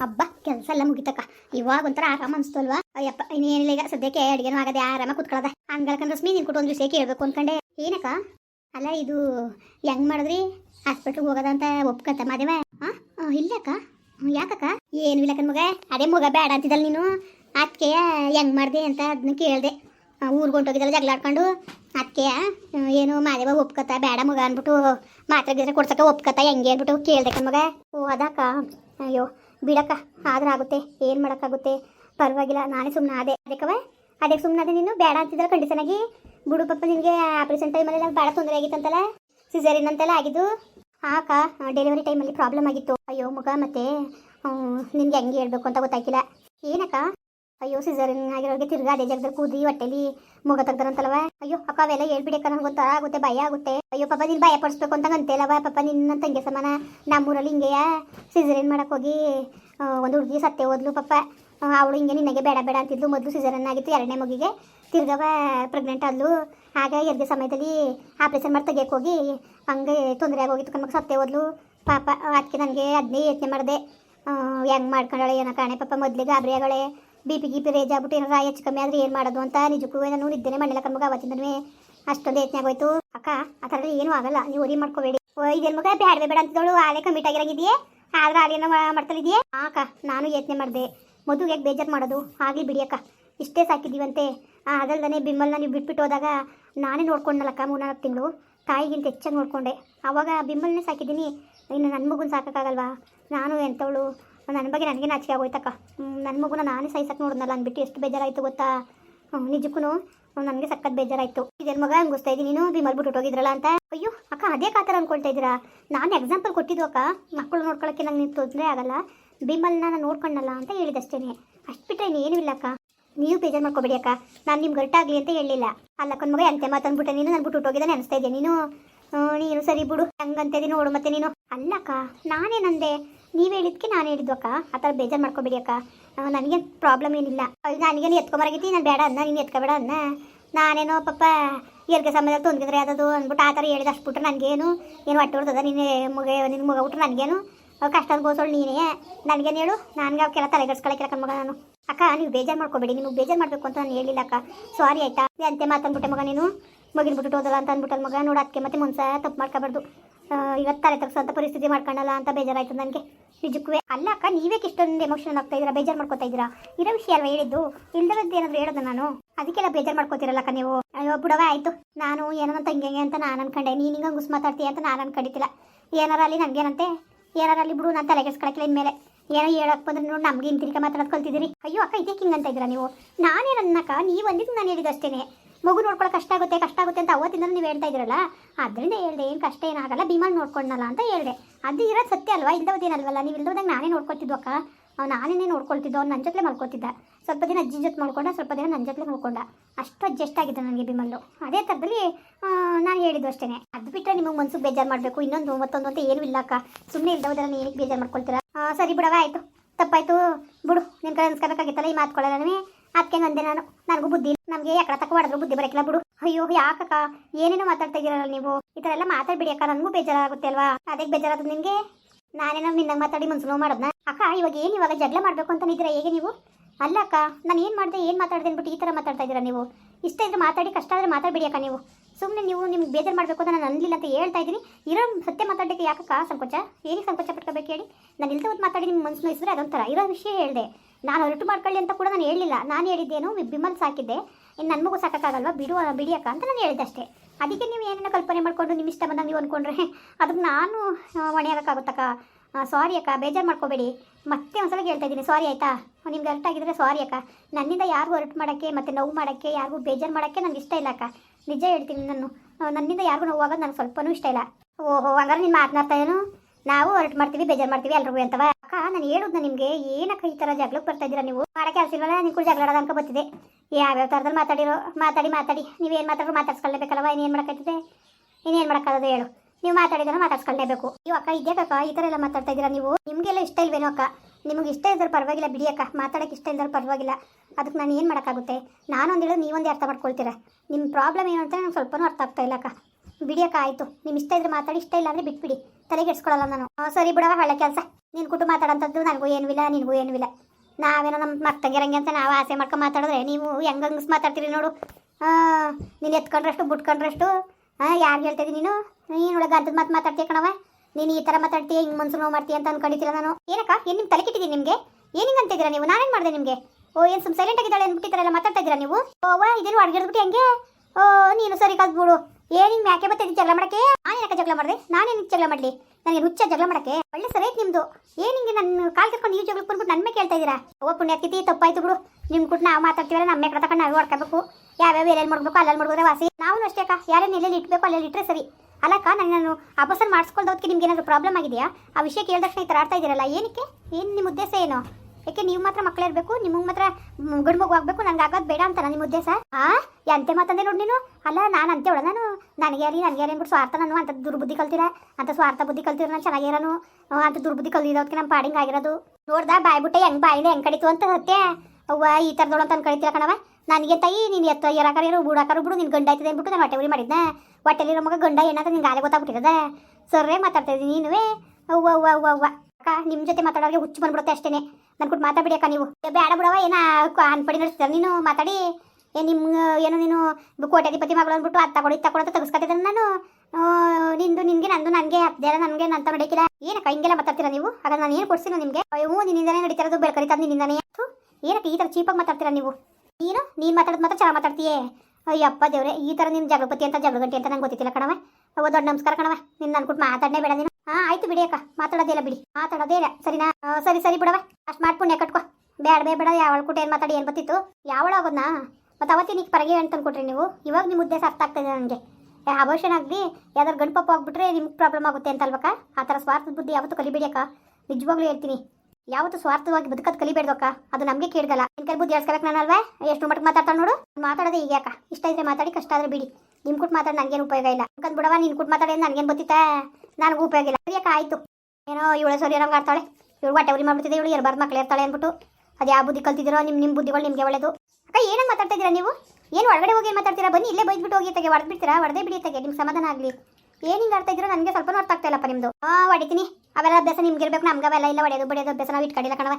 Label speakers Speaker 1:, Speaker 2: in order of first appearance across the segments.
Speaker 1: ಹಬ್ಬ ಕೆಲಸ ಎಲ್ಲ ಮುಗಿತಕ್ಕ. ಇವಾಗ ಒಂಥರ ಆರಾಮ ಅನ್ಸ್ತಲ್ವಾ ಅಯ್ಯಪ್ಪ ಇನ್ನೇನಿಲ್ಲ ಈಗ ಸದ್ಯಕ್ಕೆ ಅಡಿಗೆನೂ ಆಗದೆ ಆರಾಮ ಕುತ್ಕೊಳ್ಳೋದ ಹಂಗಲ್ಕಂದ್ರೆ ರಶ್ಮಿ ನೀನು ಕೊಟ್ಟು ಒಂದು ವಿಷಯ ಕೇಳ್ಬೇಕು ಅನ್ಕೊಂಡೆ? ಏನಕ್ಕ? ಅಲ್ಲ, ಇದು ಹೆಂಗ್ ಮಾಡಿದ್ರಿ? ಹಾಸ್ಪಿಟ್ಲ್ಗೆ ಹೋಗೋದಂತ ಒಪ್ಕಂತ ಮಾದೇವ ಹಾ ಇಲ್ಲಕ್ಕ. ಯಾಕಕ್ಕ? ಏನು ಇಲ್ಲ ಮಗ ಅದೇ ಮಗ ಬೇಡ ಅಂತಿದ್ದಲ್ಲ ನೀನು. ಅದಕ್ಕೆ ಹೆಂಗ್ ಮಾಡ್ದೆ ಅಂತ ಅದನ್ನ ಕೇಳ್ದೆ. ಊರ್ಗೆ ಹೊಂಟೋಗಿದ್ದಲ್ಲ ಜಗಳ ಆಡ್ಕೊಂಡು ಅದಕ್ಕೆ ಏನು ಮಾದೇವ ಒಪ್ಕತ್ತ ಬೇಡ ಮಗ ಅಂದ್ಬಿಟ್ಟು ಮಾತ್ರೆ ಕೊಡ್ಸಕ್ಕ ಒಪ್ಕತ್ತ ಹೆಂಗೆ ಅಂದ್ಬಿಟ್ಟು ಕೇಳ್ದೆ ಮಗ ಓ, ಅದಕ್ಕ. ಅಯ್ಯೋ ಬಿಡಕ್ಕ ಆದ್ರೆ ಆಗುತ್ತೆ ಏನು ಮಾಡೋಕ್ಕಾಗುತ್ತೆ? ಪರವಾಗಿಲ್ಲ, ನಾನೇ ಸುಮ್ಮನೆ ಅದೇ ಅದಕ್ಕವ? ಅದಕ್ಕೆ ಸುಮ್ಮನೆ ಅದೇ ನೀನು? ಬೇಡ ಅಂತಿದ್ರೆ ಕಂಡೀಷನ್ ಆಗಿ? ಬಿಡು ಪಾಪ ನಿನಗೆ ಆಪ್ರೇಷನ್ ಟೈಮಲ್ಲಿ ಭಾಳ ತೊಂದರೆ ಆಗಿತ್ತಂತಲ್ಲ? ಸಿಸರಿನ್ ಅಂತೆಲ್ಲ ಆಗಿದ್ದು? ಆಕ ಡೆಲಿವರಿ ಟೈಮಲ್ಲಿ ಪ್ರಾಬ್ಲಮ್ ಆಗಿತ್ತು. ಅಯ್ಯೋ ಮಗ ಮತ್ತೆ ನಿನಗೆ ಹೆಂಗೆ ಹೇಳಬೇಕು ಅಂತ ಗೊತ್ತಾಗಿಲ್ಲ ಏನಕ್ಕ? ಅಯ್ಯೋ ಸಿಸರಿನ್ ಆಗಿರೋರಿಗೆ ತಿರ್ಗಾ ಅದೇ ಜಾಗದಲ್ಲಿ ಕೂದಿ ಹೊಟ್ಟೆಲಿ ಮುಗ ತೆಗ್ದಾರಂತಲ್ವ? ಅಯ್ಯೋ, ಅಕ್ಕ ಅವೆಲ್ಲ ಹೇಳ್ಬಿಡಕ್ಕ ನಂಗೆ ಗೊತ್ತರ ಆಗುತ್ತೆ, ಭಯ ಆಗುತ್ತೆ. ಅಯ್ಯೋ, ಪಾಪ ನೀನು ಭಯ ಪಡಿಸ್ಬೇಕು ಅಂತ ಅಂತೇಲವ ಪಾಪ ನಿನ್ನ ತಂಗಿ ಸಮಾನ, ನಮ್ಮೂರಲ್ಲಿ ಹಿಂಗೆಯ? ಸಿಸರಿನ್ ಮಾಡಕ್ಕೆ ಹೋಗಿ ಒಂದು ಹುಡುಗಿ ಸತ್ತೆ ಓದ್ಲು ಪಾಪ. ಅವಳು ಹಿಂಗೆ ನಿನಗೆ ಬೇಡ ಬೇಡ ಅಂತಿದ್ಲು. ಮೊದಲು ಸಿಸರನ್ ಆಗಿತ್ತು, ಎರಡನೇ ಮಗಿಗೆ ತಿರ್ಗವ ಪ್ರೆಗ್ನೆಂಟ್ ಆದ್ಲು. ಆಗ ಎರಡು ಸಮಯದಲ್ಲಿ ಆಪ್ರೇಷನ್ ಮಾಡಿ ತೆಗಿಯಕ್ಕೆ ಹೋಗಿ, ಹಂಗೆ ತೊಂದರೆ ಆಗೋಗಿತ್ತು ಕಣ್ಮಗೆ, ಸತ್ತೆ ಓದ್ಲು ಪಾಪ ಅದಕ್ಕೆ ನನಗೆ ಅದನ್ನೇ ಯೋಚನೆ ಮಾಡಿದೆ. ಹೆಂಗೆ ಮಾಡ್ಕೊಂಡಳೆ ಏನೋ ಕಾಣೆ, ಪಾಪ ಮೊದಲಿಗೆ ಗಾಬರಿ ಆಗಳೇ. ಬಿ ಪಿ ಗಿಪಿ ರೇಜಾ ಆಗ್ಬಿಟ್ಟು ಏನಾರ ಹೆಚ್ಚು ಕಮ್ಮಿ ಆದರೆ ಏನು ಮಾಡೋದು ಅಂತ ನಿಜಕ್ಕೂ ನಾನು ನಿದ್ದೆನೆ ಮಣ್ಣೆಲ್ಲ ಕಣ್ಮಗ ಅವತ್ತಿಂದನೇ ಅಷ್ಟೊಂದು ಯತ್ನ ಆಗೋಯ್ತು. ಅಕ್ಕ, ಆ ಥರ ಏನೂ ಆಗಲ್ಲ. ನೀವು ವರಿ ಮಾಡ್ಕೋಬೇಡಿ. ಇದೇನು ಮಗ? ಬೇಡವೇ ಬೇಡ ಅಂತಿದ್ದವಳು ಆಲೆ ಕಮಿಟ್ ಆಗಿರಾಗಿದೆಯೇ ಆದ್ರೆ ಆಲೇನ ಹಾಂ ಅಕ್ಕ, ನಾನು ಯತ್ನೆ ಮಾಡಿದೆ. ಮೊದಲು ಯಾಕೆ ಬೇಜಾರು ಮಾಡೋದು? ಆಗಲಿ ಬಿಡಿ, ಅಕ್ಕ. ಇಷ್ಟೇ ಸಾಕಿದ್ದೀವಂತೆ. ಅದಲ್ದೇ ಬಿಮ್ಮಲ್ನ ನೀವು ಬಿಟ್ಬಿಟ್ಟು ಹೋದಾಗ ನಾನೇ ನೋಡ್ಕೊಂಡಲ್ಲಕ್ಕ ಮೂರ್ನಾಲ್ಕು ತಿಂಗಳು. ತಾಯಿಗಿಂತ ಹೆಚ್ಚಾಗಿ ನೋಡಿಕೊಂಡೆ. ಆವಾಗ ಬಿಮ್ಮಲ್ನೇ ಸಾಕಿದ್ದೀನಿ. ಇನ್ನು ನನ್ನ ಮಗುನ ಸಾಕೋಕ್ಕಾಗಲ್ವಾ? ನಾನು ಎಂಥವಳು ನನ್ನ ಬಗ್ಗೆ ನನಗೆ ನಾಚಿಕೆ ಆಗೋಯ್ತಕ್ಕ? ನನ್ನ ಮಗುನ ನಾನೇ ಸಹಿಸಕ್ಕೆ ನೋಡಿದ್ನಲ್ಲ ಅಂದ್ಬಿಟ್ಟು ಎಷ್ಟು ಬೇಜಾರಾಯಿತು ಗೊತ್ತಾ? ನಿಜಕ್ಕೂ ನನಗೆ ಸಖತ್ ಬೇಜಾರಾಯಿತು. ಇದೇನು ಮಗ ಹಂಗಿಸ್ತಾ ಇದ್ದೀನಿ. ನೀನು ಬಿಮಲ್ ಬಿಟ್ಟು ಹೋಗಿದ್ರಲ್ಲ ಅಂತ? ಅಯ್ಯೋ, ಅಕ್ಕ, ಅದೇ ಕಾತರ ಅನ್ಕೊಳ್ತಾ ಇದ್ದೀರಾ? ನಾನು ಎಕ್ಸಾಂಪಲ್ ಕೊಟ್ಟಿದ್ದು ಅಕ್ಕ. ಮಕ್ಕಳು ನೋಡ್ಕೊಳಕ್ಕೆ ನಂಗೆ ನೀವು ತೊಂದರೆ ಆಗಲ್ಲ. ಬಿಮಲ್ನ ನಾನು ನೋಡ್ಕೊಂಡಲ್ಲ ಅಂತ ಹೇಳಿದಷ್ಟೇ ಅಷ್ಟು ಬಿಟ್ಟರೆ ಇನ್ನೇನು ಇಲ್ಲ ಅಕ್ಕ. ನೀವು ಬೇಜಾರು ಮಾಡ್ಕೋಬೇಡಿ ಅಕ್ಕ. ನಾನು ನಿಮ್ಗೆ ಗರ್ಟಾಗಲಿ ಅಂತ ಹೇಳಿಲ್ಲ ಅಲ್ಲ ಕಣ್ ಮಗ ಎಂತೆ ಮಾತಂದ್ಬಿಟ್ಟೆ ನೀನು ನಾನು ಬಿಟ್ಟು ಹೋಗಿದ್ದಾನೆ ಅನಿಸ್ತಾ ನೀನು? ನೀನು ಸರಿ ಬಿಡು. ಹಂಗಂತೇಳಿ ನೋಡು ಮತ್ತೆ ನೀನು. ಅಲ್ಲಕ್ಕ ನಾನೇನಂದೆ? ನೀವು ಹೇಳಿದ್ಕೆ ನಾನು ಹೇಳಿದ್ದು ಅಕ್ಕ. ಆ ಥರ ಬೇಜಾರು ಮಾಡ್ಕೊಬೇಡಿ ಅಕ್ಕ. ನನಗೆ ಪ್ರಾಬ್ಲಮ್ ಏನಿಲ್ಲ. ಅಯ್ಯೋ ನನಗೇನು ಎತ್ಕೊಂಬರಾಗಿತ್ತು ನಾನು ಬೇಡ ಅನ್ನ, ನೀನು ಎತ್ಕೊಬೇಡ ಅನ್ನ. ನಾನೇನೋ ಪಾಪ ಎರ್ಗೆ ಸಮಯದಲ್ಲಿ ತೊಂದರೆ ಅದದು ಅಂದ್ಬಿಟ್ಟು ಆ ಥರ ಹೇಳಿದ ಅಷ್ಟು ಬಿಟ್ರೆ ನನಗೇನು? ಏನು ಹೊಟ್ಟೆ ಹೊಡ್ದದ ನೀನು ಮುಗ ನಿನ್ನ ಮುಗ ಬಿಟ್ರೆ ನನಗೇನು? ಕಷ್ಟ ಅನ್ಬೋಸೋಳು ನೀನೇ. ನನಗೇನು ಹೇಳು? ನನಗೆ ಅವಕ್ಕೆಲ್ಲ ತಲೆಗಡ್ಸ್ಕೊಳಕ್ಕಿಲ್ಲ ಕಣ್ಮಗ ನಾನು. ಅಕ್ಕ, ನೀವು ಬೇಜಾರು ಮಾಡ್ಕೋಬೇಡಿ. ನಿಮಗೆ ಬೇಜಾರು ಮಾಡಬೇಕು ಅಂತ ನಾನು ಹೇಳಿಲ್ಲ ಅಕ್ಕ. ಸಾರಿ ಆಯ್ತಾ. ಅಂತೆ ಮಾತಂದ್ಬಿಟ್ಟೆ ಮಗ ನೀನು. ಮಗಿನ ಬಿಟ್ಟು ಹೋದಲ್ಲ ಅಂತ ಅಂದ್ಬಿಟ್ಟಲ್ಲ ಮಗ. ನೋಡಿ ಅದಕ್ಕೆ ಮತ್ತೆ ಮುಂಚೆ ತಪ್ಪು ಮಾಡ್ಕೋಬಾರ್ದು. ಇವತ್ತು ತಲೆ ತಗ್ಸೋಂಥ ಪರಿಸ್ಥಿತಿ ಮಾಡ್ಕೊಳ್ಳಲ್ಲ ಅಂತ ಬೇಜಾರಾಯ್ತು ನನಗೆ. ನಿಜಕ್ಕೂ ಅಲ್ಲ ಅಕ್ಕ, ನೀವೇ ಇಷ್ಟೊಂದು ಎಮೋಷನಲ್ ಆಗ್ತಾ ಇದ್ದೀರಾ? ಬೇಜಾರು ಮಾಡ್ಕೋತಾ ಇದ್ದೀರಾ? ಇರೋ ವಿಷಯ ಅಲ್ವಾ ಹೇಳಿದ್ದು? ಇಲ್ದಿರೋದು ಏನಾದ್ರು ಹೇಳೋದು ನಾನು? ಅದಕ್ಕೆಲ್ಲ ಬೇಜಾರು ಮಾಡ್ಕೋತಿರಲ್ಲಕ್ಕ ನೀವು. ಅಯ್ಯೋ, ಬಿಡವ, ಆಯಿತು. ನಾನು ಏನೋ ತಂಗಿ ಅಂತ ನಾನು ಅನ್ಕೊಂಡೆ. ನೀನು ಹಿಂಗೆ ಗುಸ್ ಮಾತಾಡ್ತೀಯ ಅಂತ ನಾನು ಅನ್ಕೊಂಡಿದ್ದಿಲ್ಲ. ಏನಾರ ಅಲ್ಲಿ ನನಗೇನಂತೆ? ಏನಾರ ಅಲ್ಲಿ ಬಿಡು, ನಾನು ತಲೆಗೆಸ್ಕೊಳಕ್ಕಿಲ್ಲ ಇನ್ಮೇಲೆ. ಏನೋ ಹೇಳಕ್ ಬಂದ್ರೆ ನೋಡಿ ನಮ್ಗೆ ಇನ್ ತಿರ್ಕ ಮಾತಾಡೋದು ಕಲ್ತಿದ್ದೀರಿ ಅಯ್ಯೋ, ಅಕ್ಕ, ಇದಕ್ಕೆ ಹಿಂಗೆ ಅಂತ ಇದ್ದೀರಾ ನೀವು? ನಾನೇನು ಅನ್ನಕ್ಕ ನೀವು ಅಂದಿದ್ದು ನಾನು ಹೇಳಿದಷ್ಟೇನೆ ಮಗು ನೋಡ್ಕೊಳ್ಳೋ ಕಷ್ಟ ಆಗುತ್ತೆ ಕಷ್ಟ ಆಗುತ್ತೆ ಅಂತ ಅವತ್ತಿಂದ ನೀವು ಹೇಳ್ತಾ ಇದ್ದೀರಲ್ಲ? ಅದರಿಂದ ಹೇಳಿದೆ, ಏನು ಕಷ್ಟ ಏನಾಗಲ್ಲ ಬಿಮಲ್ ನೋಡ್ಕೊಂಡಲ್ಲ ಅಂತ ಹೇಳಿದೆ. ಅದು ಇರೋದು ಸತ್ಯ ಅಲ್ವಾ? ಇಲ್ದವದೇನಲ್ವಲ್ಲ ನೀವು ಇಲ್ದೋದಾಗ ನಾನೇ ನೋಡ್ಕೊತಿದ್ವು ಅಕ್ಕ. ಅವ್ನು ನಾನೇ ನೋಡ್ಕೊಳ್ತಿದ್ದೋ, ಅವ್ನು ನನ್ನ ಜೊತೆ ಮಲ್ಕೊತಿದ್ದ. ಸ್ವಲ್ಪ ದಿನ ಅಜ್ಜಿ ಜೊತೆ ಮಲ್ಕೊಂಡ, ಸ್ವಲ್ಪ ದಿನ ನನ್ನ ಜೊತೆ ಮಲ್ಕೊಂಡ. ಅಷ್ಟು ಅಡ್ಜಸ್ಟ್ ಆಗಿದ್ದ ನನಗೆ ಬಿಮಲ್ಲು ಅದೇ ಥರದಲ್ಲಿ ನಾನು ಹೇಳಿದ್ದು ಅಷ್ಟೇ ಅದು ಬಿಟ್ಟರೆ ನಿಮಗೆ ಮನ್ಸಿಗೆ ಬೇಜಾರು ಮಾಡಬೇಕು. ಇನ್ನೊಂದು, ಮತ್ತೊಂದು ಅಂತ ಏನೂ ಇಲ್ಲ ಅಕ್ಕ ಸುಮ್ಮನೆ ಇಲ್ದವದೆಲ್ಲ ನೀವು ಏನಕ್ಕೆ ಬೇಜಾರು ಮಾಡ್ಕೊಳ್ತೀರಾ? ಸರಿ ಬಿಡವ ಆಯಿತು. ತಪ್ಪಾಯಿತು. ಬಿಡು ನಿನ್ನ ಕಡೆ ಅನ್ಸ್ಕೊಬೇಕಾಗಿತ್ತಲ್ಲ ಈ ಮಾತ್ಕೊಳ್ಳಲ್ಲ ಅದಕ್ಕೆ ಅಂದೆ ನಾನು. ನನಗೂ ಬುದ್ಧಿ. ನಮಗೆ ಯಾಕಡೆ ತಕ್ಕ ಮಾಡಿದ್ರು ಬುದ್ಧಿ ಬರಕಿಲ್ಲ ಬಿಡು. ಅಯ್ಯೋ, ಯಾಕಕ್ಕ? ಏನೇನೋ ಮಾತಾಡ್ತಾ ಇದ್ದೀರಲ್ಲ ನೀವು? ಈ ಥರ ಎಲ್ಲ ಮಾತಾಡ್ಬಿಡಿ ಅಕ್ಕ. ನನಗೂ ಬೇಜಾರಾಗುತ್ತೆ ಅಲ್ವಾ? ಅದಕ್ಕೆ ಬೇಜಾರಾದ ನಿಮಗೆ ನಾನೇನೋ ನಿನ್ನಂಗೆ ಮಾತಾಡಿ ಮನ್ಸು ನೋವು ಮಾಡೋದ್ನ? ಅಕ್ಕ, ಇವಾಗ ಏನು ಇವಾಗ ಜಗಳ ಮಾಡಬೇಕು ಅಂತ ನಿದ್ದೀರಾ ಹೇಗೆ ನೀವು? ಅಲ್ಲ ಅಕ್ಕ, ನಾನು ಏನು ಮಾಡಿದೆ, ಏನು ಮಾತಾಡಿದೆ ಅಂದ್ಬಿಟ್ಟು ಈ ಥರ ಮಾತಾಡ್ತಾ ಇದ್ದೀರಾ ನೀವು? ಇಷ್ಟ ಇದ್ರೆ ಮಾತಾಡಿ, ಕಷ್ಟ ಆದರೆ ಮಾತಾಡಬೇಡಿ ಅಕ್ಕ ನೀವು. ಸುಮ್ಮನೆ ನೀವು ನಿಮ್ಗೆ ಬೇಜಾರು ಮಾಡಬೇಕು ಅಂತ ನಾನು ಅನ್ಲಿಲ್ಲ ಅಂತ ಹೇಳ್ತಾ ಇದ್ದೀನಿ. ಇರೋ ಸತ್ಯ ಮಾತಾಡೋಕ್ಕೆ ಯಾಕಕ್ಕ ಸಂಕೋಚ? ಏನಕ್ಕೆ ಸಂಕೋಚ ಪಟ್ಕೋಬೇಕು ಹೇಳಿ? ನಾನು ಇಲ್ದ ಮಾತಾಡಿ ನಿಮ್ಮ ಮನಸ್ಸು ನೋಯಿಸಿದ್ರೆ ಅದೊಂಥರ. ಇರೋ ವಿಷಯ ಹೇಳಿದೆ. ನಾನು ಹೊರಟು ಮಾಡ್ಕೊಳ್ಳಿ ಅಂತ ಕೂಡ ನಾನು ಹೇಳಿಲ್ಲ. ನಾನು ಹೇಳಿದ್ದೇನು ಬಿಮಲ್ ಸಾಕಿದ್ದೆ. ಇನ್ನು ನನ್ನ ಮಗು ಸಾಕಾಗಲ್ವಾ ಬಿಡು ಬಿಡಿಯಕ್ಕ ಅಂತ ನಾನು ಹೇಳಿದೆ ಅಷ್ಟೇ. ಅದಕ್ಕೆ ನೀವು ಏನೇನೋ ಕಲ್ಪನೆ ಮಾಡಿಕೊಂಡು ನಿಮ್ಮ ಇಷ್ಟ ಬಂದಾಗ ನೀವು ಅಂದ್ಕೊಂಡ್ರೆ ಅದಕ್ಕೆ ನಾನು ಹೊಣೆ ಆಗೋಕ್ಕಾಗುತ್ತಕ್ಕ ಸಾರಿ ಅಕ್ಕ, ಬೇಜಾರು ಮಾಡ್ಕೋಬೇಡಿ. ಮತ್ತೆ ಒಂದ್ಸಲ ಹೇಳ್ತಾ ಇದ್ದೀನಿ. ಸಾರಿ ಆಯಿತಾ? ನಿಮ್ಗೆ ಅರ್ಥ ಆಗಿದ್ರೆ ಸಾರಿ ಅಕ್ಕ. ನನ್ನಿಂದ ಯಾರಿಗೂ ಹೊರಟು ಮಾಡೋಕ್ಕೆ ಮತ್ತು ನೋವು ಮಾಡೋಕ್ಕೆ ಯಾರಿಗೂ ಬೇಜಾರು ಮಾಡೋಕ್ಕೆ ನನಗೆ ಇಷ್ಟ ಇಲ್ಲ ಅಕ್ಕ. ನಿಜ ಹೇಳ್ತೀನಿ ನಾನು. ನನ್ನಿಂದ ಯಾರಿಗೂ ನೋವು ಆಗೋದು ನನಗೆ ಸ್ವಲ್ಪನೂ ಇಷ್ಟ ಇಲ್ಲ. ಓಹೋ ಹಂಗಾರೆ ನಿಮ್ಮ ಮಾತನಾಡ್ತಾ ಏನು ನಾವು ಹೊರಟು ಮಾಡ್ತೀವಿ, ಬೇಜಾರು ಮಾಡ್ತೀವಿ ಎಲ್ರಿಗೂ ಅಂತವ? ಅಕ್ಕ, ನಾನು ಹೇಳುದ್ನ ನಿಮಗೆ, ಏನಕ್ಕ ಈ ತರ ಜಗಳಕ್ಕೆ ಬರ್ತಾ ಇದ್ದೀರಾ ನೀವು? ಮಾಡಕ್ಕೆ ಕೆಲಸ ನೀವು ಕೂಡ ಜಗಳ ಅಂಕ ಬರ್ತಿದೆ ಯಾವ್ಯಾವ ಥರದಲ್ಲಿ ಮಾತಾಡಿರೋ, ಮಾತಾಡಿ ಮಾತಾಡಿ. ನೀವೇನು ಮಾತಾಡ್ರು ಮಾತಾಡ್ಸ್ಕೊಳ್ಳೇಬೇಕಲ್ವ ಇನ್ನೇನು ಮಾಡೋಕ್ಕಾಗ್ತದೆ? ಇನ್ನೇನು ಮಾಡೋಕ್ಕಾಗೋದು ಹೇಳು. ನೀವು ಮಾತಾಡಿದ್ರೆ ಮಾತಾಡ್ಸ್ಕೊಳ್ಳೇಬೇಕು ನೀವು ಅಕ್ಕ ಇದ್ಯಾಕಕ್ಕ ಈ ಥರ ಎಲ್ಲ ಮಾತಾಡ್ತಾ ಇದ್ದೀರಾ ನೀವು? ನಿಮಗೆಲ್ಲ ಇಷ್ಟ ಇಲ್ವೇನೋ ಅಕ್ಕ? ನಿಮಗೆ ಇಷ್ಟ ಇದ್ರೆ ಪರವಾಗಿಲ್ಲ ಬಿಡಿ ಅಕ್ಕ. ಮಾತಾಡಕ್ಕೆ ಇಷ್ಟ ಇದ್ರೆ ಪರವಾಗಿಲ್ಲ. ಅದಕ್ಕೆ ನಾನು ಏನು ಮಾಡೋಕ್ಕಾಗುತ್ತೆ? ನಾನು ಒಂದು ಹೇಳೋದು ನೀವೊಂದೇ ಅರ್ಥ ಮಾಡ್ಕೊಳ್ತೀರಾ. ನಿಮ್ಮ ಪ್ರಾಬ್ಲಮ್ ಏನು ಅಂತ ನಂಗೆ ಸ್ವಲ್ಪನೂ ಅರ್ಥ ಆಗ್ತಾ ಇಲ್ಲ ಅಕ್ಕ. ಬಿಡಿ ಅಕ್ಕ, ಆಯಿತು. ನಿಮ್ಮ ಇಷ್ಟ ಇದ್ರೆ ಮಾತಾಡಿ, ಇಷ್ಟ ಇಲ್ಲ ಅಂದರೆ ಬಿಟ್ಬಿಡಿ. ತಲೆಗೆಡ್ಸ್ಕೊಳ್ಳಲ್ಲ ನಾನು. ಸರಿ ಬಿಡವ ಹಳೆ ಕೆಲಸ. ನಿನ್ ಕುಟುಂಬ ಮಾತಾಡೋಂಥದ್ದು ನನಗೂ ಏನೂ ಇಲ್ಲ, ನಿನಗೂ ಏನೂ ಇಲ್ಲ. ನಾವೇನೋ ನಮ್ಮ ಮಕ್ಕ ತಂಗಿರಂಗೆ ಅಂತ ನಾವು ಆಸೆ ಮಾಡ್ಕೊಂಡು ಮಾತಾಡಿದ್ರೆ ನೀವು ಹೆಂಗೆ ಮಾತಾಡ್ತೀರಿ ನೋಡು. ನೀನು ಎತ್ಕೊಂಡ್ರಷ್ಟು, ಬಿಟ್ಕೊಂಡ್ರಷ್ಟು ಹಾಂ ಯಾರು ಹೇಳ್ತಿದ್ದೀನಿ ನೀನು? ನೀನು ಒಳಗೆ ಅರ್ಧದ ಮಾತು ಮಾತಾಡ್ತೀಯ ಕಣವ ನೀನು ಈ ಥರ ಮಾತಾಡ್ತೀಯ, ಹಿಂಗೆ ಮನ್ಸು ನೋವು ಮಾಡ್ತೀಯ ಅಂತ ಅನ್ಕೊಂಡಿದ್ದೀರ ನಾನು. ಏನಕ್ಕ, ಏನು ನಿಮ್ಮ ತಲೆ ಕೆಟ್ಟಿದ್ದೀನಿ ನಿಮಗೆ? ಏನಿಂಗ್ ಅಂತಿದ್ದೀರಾ ನೀವು? ನಾನೇನು ಮಾಡಿದೆ ನಿಮಗೆ? ಓ, ಏನು ಸುಮ್ಮ ಸೈಲೆಂಟ್ ಆಗಿದ್ದಾಳೆ ಅಂದ್ಬಿಟ್ಟಿದ್ದಾರಲ್ಲ ಮಾತಾಡ್ತಾ ಇದ್ದೀರಾ ನೀವು? ಓವ ಇದೇನು ಅಡ್ಗಿಡ್ಬಿಟ್ಟು ಹೆಂಗೆ? ಓ, ನೀನು ಸರಿ ಕಲ್ತ್ಬಿಡು ಏನು ಹಿಂಗೆ ಯಾಕೆ ಬರ್ತೈತಿ ಜಗಳ ಮಾಡಕ್ಕೆ? ನಾನು ಯಾಕೆ ಜಗಳ ಮಾಡಿದೆ? ನಾನೇನು ಜಗಳ ಮಾಡಲಿ? ನನಗೆ ಹುಚ್ಚ ಜಗಳ ಮಾಡಕ್ಕೆ. ಒಳ್ಳೆ ಸರಿ ನಿಮ್ದು. ನಿಮ್ಮದು ನನ್ನ ಕಾಲ್ ಕರ್ಕೊಂಡು ಈ ಜಗಳ ಬಂದ್ಬಿಟ್ಟು ನನ್ನ ಮೇಲೆ ಕೇಳ್ತಾ ಇದ್ದೀರಾ? ಓ ಪುಣ್ಯಾತ್ಕಿತಿ ತಪ್ಪಾಯ್ತು ಬಿಡು. ನಿಮ್ಮ ಕುಟ್ ನಾವು ಮಾತಾಡ್ತೀವಲ್ಲ ನಮ್ಮ ಮೇಲೆ ತಕೊಂಡು ನಾವು ಹೊಡ್ಕೋಬೇಕು ಯಾವ್ಯಾವ ಎಲ್ಲೆಲ್ಲಿ ಮಾಡ್ಬೇಕು, ಅಲ್ಲಲ್ಲಿ ಮಾಡ್ಬೋದ್ರೆ ವಾಸಿ. ನಾವು ಅಷ್ಟೇ ಅಕ್ಕ. ಯಾರನ್ನ ಎಲ್ಲೆಲ್ಲಿ ಇಟ್ಬೇಕು, ಅಲ್ಲೆಲ್ಲಿ ಇಟ್ಟರೆ ಸರಿ. ಅಲ್ಲಕ್ಕ ನಾನು ನಾನು ಅಪಸರ್ ಮಾಡಿಸ್ಕೊಳ್ದೋದಕ್ಕೆ ನಿಮ್ಗೆ ಏನಾದರೂ ಪ್ರಾಬ್ಲಮ್ ಆಗಿದೆಯಾ? ಆ ವಿಷಯ ಕೇಳಿದ ತಕ್ಷಣ ಈ ಥರ ಆಡ್ತಾ ಇದ್ದೀರಲ್ಲ, ಏನಕ್ಕೆ? ಏನು ನಿಮ್ಮ ಉದ್ದೇಶ ಏನು? ಯಾಕೆ ನೀವು ಮಾತ್ರ ಮಕ್ಕಳೇ ಇರಬೇಕು? ನಿಮಗೆ ಮಾತ್ರ ಗಂಡು ಮಗು ಆಗಬೇಕು? ನನಗೆ ಆಗೋದು ಬೇಡ ಅಂತ ನಿಮ್ಮ ಉದ್ದೇಶ? ಆ? ಎಂತೆ ಮಾತಂದೆ ನೋಡಿ ನೀನು? ಅಲ್ಲ, ನಾನು ಅಂತೆ ಒಳ ನಾನು. ನನಗೆ ಯಾರಿ ನನಗೆ ಯಾರು ಅಂದ್ಬಿಟ್ಟು ಸ್ವಾರ್ಥ ನಾನು? ಅಂತ ದುರ್ಬುದ್ಧಿ ಕಲ್ತೀರ? ಅಂತ ಸ್ವಾರ್ಥ ಬುದ್ಧಿ ಕಲ್ತಿರ ನಾನು ಚೆನ್ನಾಗಿರೋನು ಅಂತ ದುರ್ಬುದ್ಧಿ ಕಲ್ದಿರೋದಕ್ಕೆ ನಮ್ಮ ಪಾಡಿಂಗ್ ಆಗಿರೋದು. ನೋಡ್ದ ಬಾಯ್ಬಿಟ್ಟೆ ಹೆಂಗ್ ಬಾಯಿಂದ ಹೆಂಗ್ ಕಡಿತು ಅಂತ ಹತ್ತೆ ಅವ್ವ, ಈ ಥರದೋಳು ಅಂತ ಕಳಿತೀರ ಕಣವ ನನಗೆ ತಾಯಿ, ನೀನು ಎತ್ತ ಎರಕಾರ ಇರೋ ಬೂಡಾಕಾರ ಬಿಡು, ನಿನ್ ಗಂಡ ಆಯ್ತದೆ ಅಂದ್ಬಿಟ್ಟು ನಾನು ಹೊಟ್ಟೆ ಉರಿ ಮಾಡಿದ್ನ? ಹೊಟ್ಟೆಲಿರೋ ಮಗ ಗಂಡ ಏನಂತ ನಿಂಗೆ ಆಲೆ ಗೊತ್ತಾಗ್ಬಿಟ್ಟಿರದ? ಸರ್ರೇ ಮಾತಾಡ್ತಾ ಇದ್ದೀನಿ ನೀನುವೇ? ಅವ್ವ ಅವ್ವ ಅವ್ವ ಅವ್ವ. ಅಕ್ಕ ನಿಮ್ಮ ಜೊತೆ ಮಾತಾಡೋರಿಗೆ ಹುಚ್ಚು ಬಂದ್ಬಿಡುತ್ತೆ ಅಷ್ಟೇನೆ. ನನ್ ಕೊಟ್ಟು ಮಾತಾಡ್ಬಿಡಿ ಅಕ್ಕ ನೀವು. ಬೇಡ ಬಿಡವ ಏನ ಅನ್ಪಡಿ ನಡೆಸ್ತಾರೆ? ನೀನು ಮಾತಾಡಿ. ಏ ನಿಮ್ಮ ಏನು ನೀನು ಕೋಟ್ಯಾಧಿಪತಿ ಮಗಳು ಅಂದ್ಬಿಟ್ಟು ಅದು ತಗೊಂಡು ತಗೊಳ್ಳೋ ಅಂತ ತೆಗೆಸ್ಕೊತಿದ್ದೆ ನಾನು. ನಿಂದು ನಿನ್ಗೆ ನಂದು ನನಗೆ ಹತ್ತಿರ ನನ್ಗೆ ನಂತ ನಡೀತಿಲ್ಲ ಏನಕ್ಕ ಹಿಂಗೆಲ್ಲ ಮಾತಾಡ್ತೀರಾ ನೀವು? ಹಾಗಾದ್ರೆ ನಾನು ಏನು ಕೊಡ್ಸಿನ ನಿಮಗೆ? ಅಯ್ಯೋ ನಿನ್ನಿಂದನೇ ನಡೀತಿರೋದು ಬೆಳ್ಕರಿತದ ನಿನ್ನಿಂದನೇ. ಥು, ಏನಕ್ಕೆ ಈ ಥರ ಚೀಪಾಗಿ ಮಾತಾಡ್ತೀರಾ ನೀವು? ನೀನು ನೀನು ಮಾತಾಡೋದು ಮಾತ್ರ ಚೆನ್ನಾಗಿ ಮಾತಾಡ್ತೀಯೇ? ಅಯ್ಯಪ್ಪ ದೇವ್ರೆ ಈ ಥರ ನಿನ್ನ ಜಗಳಪತಿ ಅಂತ ಜಗಳಗಂಟಿ ಅಂತ ನಂಗೆ ಗೊತ್ತಿಲ್ಲ ಕಣವ ದೊಡ್ಡ ನಮಸ್ಕಾರ ಕಣವ ನಿನ್ನ ಅನ್ಕೊಟ್ಟು ಮಾತಾಡನೇ ಬೇಡ ನೀನು. ಹಾಂ, ಆಯ್ತು ಬಿಡಿ ಅಕ್ಕ. ಮಾತಾಡೋದೇ ಇಲ್ಲ ಬಿಡಿ. ಮಾತಾಡೋದೇ ಇಲ್ಲ. ಸರಿನಾ? ಸರಿ ಸರಿ ಬಿಡವ ಅಷ್ಟು ಮಾಡಿ ಪುಣ್ಯ ಕಟ್ಕೊ? ಬೇಡ ಬೇಡ ಬೇಡ ಯಾವಳ ಕೂಟ ಏನು ಮಾತಾಡಿ, ಏನು ಬತ್ತಿತ್ತು ಯಾವಳ ಆಗೋದ್ನಾ ಮತ್ತು ಅವತ್ತಿನ ಈಗ ಪರಗೆ ಅಂತ ಅನ್ಕೊಟ್ರಿ ನೀವು. ಇವಾಗ ನಿಮ್ಮ ಉದ್ದೇಶ ಅರ್ಥ ಆಗ್ತಾ ಇದೆ ನನಗೆ ಅಬೋಷನ್ ಆಗಲಿ ಯಾವ್ದಾರು ಗಣಪಪ್ಪ ಪಾಪ ಆಗ್ಬಿಟ್ರೆ ನಿಮ್ಗೆ ಪ್ರಾಬ್ಲಮ್ ಆಗುತ್ತೆ ಅಂತ ಅಲ್ವಕ್ಕ ಆ ಥರ ಸ್ವಾರ್ಥದ ಬುದ್ಧಿ ಯಾವತ್ತೂ ಕಲಿಬೇಡಿ ಅಕ್ಕ. ನಿಜವಾಗ್ಲೂ ಹೇಳ್ತೀನಿ. ಯಾವತ್ತೂ ಸ್ವಾರ್ಥವಾಗಿ ಬದುಕದ್ ಕಲಿಬೇಡ್ದಕ್ಕ ಅದು ನಮಗೆ ಕೇಳ್ಗಲ್ಲ. ನಿನ್ ಬುದ್ಧಿ ನಾನು ಅಲ್ವಾ ಎಷ್ಟು ಮಟ್ಟಿಗೆ ಮಾತಾಡ್ತಾಳೆ ನೋಡು. ಮಾತಾಡೋದೇ ಈಗ ಯಾಕ ಇಷ್ಟ ಇದ್ರೆ ಮಾತಾಡಿ, ಕಷ್ಟ ಆದ್ರೆ ಬಿಡಿ. ನಿಮ್ ಕುಟ್ ಮಾತಾಡಿ ನನಗೇನು ಉಪಯೋಗ ಇಲ್ಲ. ಯಾಕಂದ್ ಬಿಡವ ನಿನ್ ಕುಟ್ ಮಾತಾಡಿ ನನಗೇನು ಗೊತ್ತಿತ್ತ? ನನಗೂ ಉಪಯೋಗ ಇಲ್ಲ. ಅಕ್ಕ, ಆಯ್ತು. ಏನೋ ಇವಳೆ ಸರಿ ನಮ್ಗೆ ಆಡ್ತಾಳೆ ಇವಳು ಹೊಟ್ಟೆ ಉರಿ ಮಾಡ್ಬಿಟ್ಟಿದೆ, ಇವಳು ಇರಬಾರ್ದು ಮಕ್ಳು ಇರ್ತಾಳೆ ಅಂದ್ಬಿಟ್ಟು. ಅದು ಯಾವ ಬುದ್ಧಿ ಕಲ್ತಿದ್ದೀರೋ ನಿಮ್ಮ ನಿಮ್ಮ ಬುದ್ಧಿಗಳು ನಿಮಗೆ ಒಳ್ಳೇದು. ಅಕ್ಕ ಮಾತಾಡ್ತಾ ಇದ್ದೀರಾ ನೀವು? ಏನು ಒಳಗಡೆ ಹೋಗಿ ಏನ್ ಮಾತಾಡ್ತೀರಾ? ಬನ್ನಿ, ಇಲ್ಲೇ ಬೈದ್ಬಿಟ್ಟು ಹೋಗಿ ತಗೆ ಹೊಡೆದ್ಬಿಡ್ತೀರಾ ಹೊಡೆದೇ ಬಿಡಿ ತಗೆ, ನಿಮ್ಗೆ ಸಮಾಧಾನ ಆಗಲಿ. ಏನು ಹಿಂಗೆ ಆಡ್ತಾ ನನಗೆ ಸ್ವಲ್ಪ ಅರ್ಥ ಆಗ್ತಾ ಇಲ್ಲಪ್ಪ ನಿಮ್ಮದು ಹಾಂ, ಹೊಡಿತೀನಿ. ಅವೆಲ್ಲ ಅಭ್ಯಾಸ ನಿಮ್ಗೆ ಇರಬೇಕು, ನಮ್ಗೆ ಅವೆಲ್ಲ ಇಲ್ಲ, ಹೊಡೆಯೋದು ಬಡಿಯೋದು ಅಭ್ಯಾಸ ನಾವು ಇಟ್ಕೊಂಡಿಲ್ಲ ಕಣವ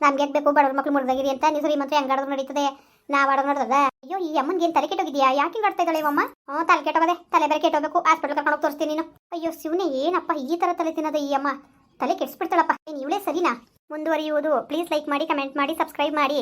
Speaker 1: ನಮ್ಗೆ ಬೇಕು? ಬಡವ್ರ ಮಕ್ಳು ಮುರಿದಾಗಿರಿ ಅಂತ. ನೀವು ಸರಿ ಮಂತ್ರಿ ಹೆಂಗಾಡೋದು ನಡೀತದೆ. ನಾವು ಆಡೋದು ನೋಡ್ದದ? ಅಯ್ಯೋ, ಈ ಅಮ್ಮನ್ಗೆ ಏನು ತಲೆ ಕೆಟ್ಟೋಗಿದ್ಯಾ? ಯಾಕೆ ಹಿಂಗೆ ಆಡ್ತಾ ಇದ್ದಾಳೆ ಅಮ್ಮ ಹ್ಞೂ ತಲೆ ಕೆಟ್ಟೋಗದೆ. ತಲೆ ಬೇರೆ ಕೆಟ್ಟೋಗಬೇಕು. ಹಾಸ್ಪಿಟಲ್ ಕರ್ಕೊಂಡು ತೋರಿಸ್ತೀನಿ ನೀನು. ಅಯ್ಯೋ, ಶಿವನೇ, ಏನಪ್ಪ ಈ ಥರ ತಲೆ ತಿನ್ನೋದು ಈ ಅಮ್ಮ? ತಲೆ ಕೆಡಿಸ್ಬಿಡ್ತಾಳಪ್ಪ. ಏನು ಇವಳೇ ಸರಿನಾ? ಮುಂದುವರಿಯುವುದು. ಪ್ಲೀಸ್ ಲೈಕ್ ಮಾಡಿ, ಕಮೆಂಟ್ ಮಾಡಿ, ಸಬ್ಸ್ಕ್ರೈಬ್ ಮಾಡಿ.